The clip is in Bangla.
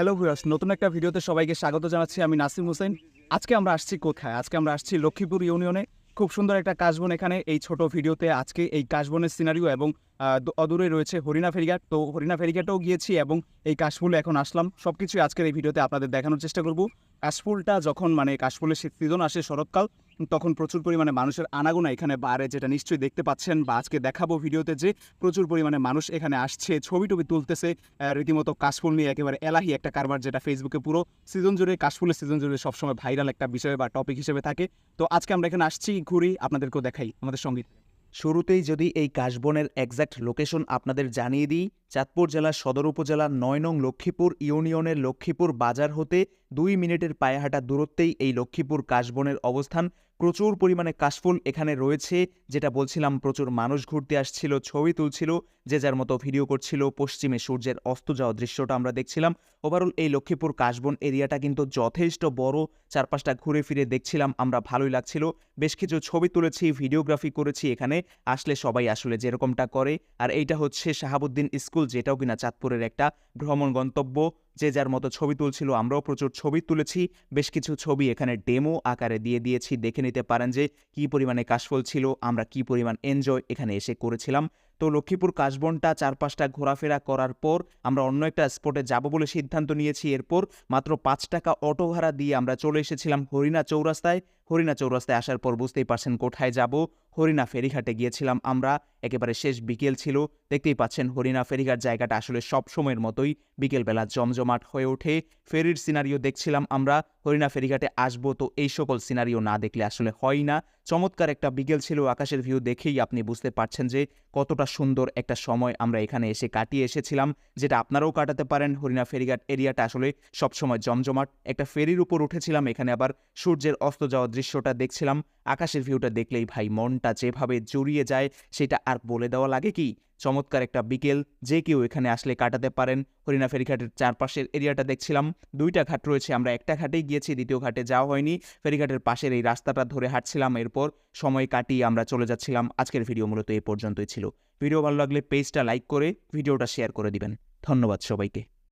হ্যালো ভিউয়ার্স নতুন একটা ভিডিওতে সবাইকে স্বাগত জানাচ্ছি, আমি নাসিম হোসেন। আজকে আমরা আসছি কোথায়? আজকে আমরা আসছি লক্ষ্মীপুর ইউনিয়নে। খুব সুন্দর একটা কাশবন এখানে, এই ছোট ভিডিওতে আজকে এই কাশবনের সিনারিও এবং অদূরে রয়েছে হরিণা ফেরিঘাট। তো হরিণা ফেরিঘাটেও গিয়েছি এবং এই কাশফুলে এখন আসলাম। সব কিছুই আজকের এই ভিডিওতে আপনাদের দেখানোর চেষ্টা করব। কাশফুলটা যখন মানে কাশফুলের সিজন আসে শরৎকাল, তখন প্রচুর পরিমাণে মানুষের আনাগোনা এখানে বাড়ে, যেটা নিশ্চয়ই দেখতে পাচ্ছেন বা আজকে দেখাবো ভিডিওতে যে প্রচুর পরিমাণে মানুষ এখানে আসছে, ছবি টবি তুলতেছে রীতিমতো কাশফুল নিয়ে একেবারে এলাহি একটা কারবার যেটা ফেসবুকে পুরো সিজন জুড়ে, কাশফুলের সিজন জুড়ে সবসময় ভাইরাল একটা বিষয় বা টপিক হিসেবে থাকে। তো আজকে আমরা এখানে আসছি, ঘুরি, আপনাদেরকেও দেখাই আমাদের সংগীত। শুরুতেই যদি এই কাশবনের একজ্যাক্ট লোকেশন আপনাদের জানিয়ে দিই চাঁদপুর জেলার সদর উপজেলার নয় নং লক্ষ্মীপুর ইউনিয়নের লক্ষ্মীপুর বাজার হতে দুই মিনিটের পায়ে হাঁটা দূরত্বেই এই লক্ষ্মীপুর কাশবনের অবস্থান। প্রচুর পরিমাণে কাশফুল এখানে রয়েছে, যেটা বলছিলাম প্রচুর মানুষ ঘুরতে আসছিল, ছবি তুলছিল, যে যার মতো ভিডিও করছিল, পশ্চিমে সূর্যের অস্ত যাওয়া দৃশ্যটা আমরা দেখছিলাম। ওভারঅল এই লক্ষ্মীপুর কাশবন এরিয়াটা কিন্তু যথেষ্ট বড়, চারপাশটা ঘুরে ফিরে দেখছিলাম, আমরা ভালোই লাগছিল। বেশ কিছু ছবি তুলেছি, ভিডিওগ্রাফি করেছি এখানে, আসলে সবাই আসলে যেরকমটা করে। আর এইটা হচ্ছে শাহাবুদ্দিন স্কুল যেটাও কিনা চাঁদপুরের একটা ভ্রমণ গন্তব্য। যে যার মতো ছবি তুলছিল, আমরাও প্রচুর ছবি তুলেছি। বেশ কিছু ছবি এখানে ডেমো আকারে দিয়ে দিয়েছি। দেখে নিতে পারেন যে কী পরিমাণে কাশফল ছিল, আমরা কী পরিমাণ এনজয় এখানে এসে করেছিলাম। তো লক্ষ্মীপুর কাশবনটা চারপাশটা ঘোরাফেরা করার পর আমরা অন্য একটা স্পটে যাব বলে সিদ্ধান্ত নিয়েছি। এরপর মাত্র পাঁচ টাকা অটো ভাড়া দিয়ে আমরা চলে এসেছিলাম হরিণা চৌরাস্তায়। হরিণা চৌরাস্তায় আসার পর বুঝতেই পারছেন কোথায় যাব। হরিণা ফেরিঘাটে গিয়েছিলাম আমরা, একেবারে শেষ বিকেল ছিল। দেখতেই পাচ্ছেন হরিণা ফেরিঘাট জায়গাটা আসলে সব সময়ের মতোই বিকেলবেলা জমজমাট হয়ে ওঠে। ফেরির সিনারিও দেখছিলাম আমরা। হরিণা ফেরিঘাটে আসব তো এই সকল সিনারিও না দেখলে আসলে হয় না। চমৎকার একটা বিকেল ছিল, আকাশের ভিউ দেখেই আপনি বুঝতে পারছেন যে কতটা সুন্দর একটা সময় আমরা এখানে এসে কাটিয়ে এসেছিলাম, যেটা আপনারাও কাটাতে পারেন। হরিণা ফেরিঘাট এরিয়াটা আসলে সবসময় জমজমাট। একটা ফেরির উপর উঠেছিলাম, এখানে আবার সূর্যের অস্ত যাওয়ার দৃশ্যটা দেখছিলাম। আকাশের ভিউটা দেখলেই ভাই মনটা যেভাবে জড়িয়ে যায়, সেটা আর বলে দেওয়া লাগে কি? চমৎকার একটা বিকেল, যে কেউ এখানে আসলে কাটাতে পারেন। হরিণা ফেরিঘাটের চারপাশের এরিয়াটা দেখছিলাম। দুইটা ঘাট রয়েছে, আমরা একটা ঘাটেই গিয়েছি, দ্বিতীয় ঘাটে যাওয়া হয়নি। ফেরিঘাটের পাশের এই রাস্তাটা ধরে হাঁটছিলাম, এরপর সময় কাটিয়ে আমরা চলে যাচ্ছিলাম। আজকের ভিডিও মূলত এই পর্যন্তই ছিল। ভিডিও ভালো লাগলে পেজটা লাইক করে, ভিডিওটা শেয়ার করে দিবেন। ধন্যবাদ সবাইকে।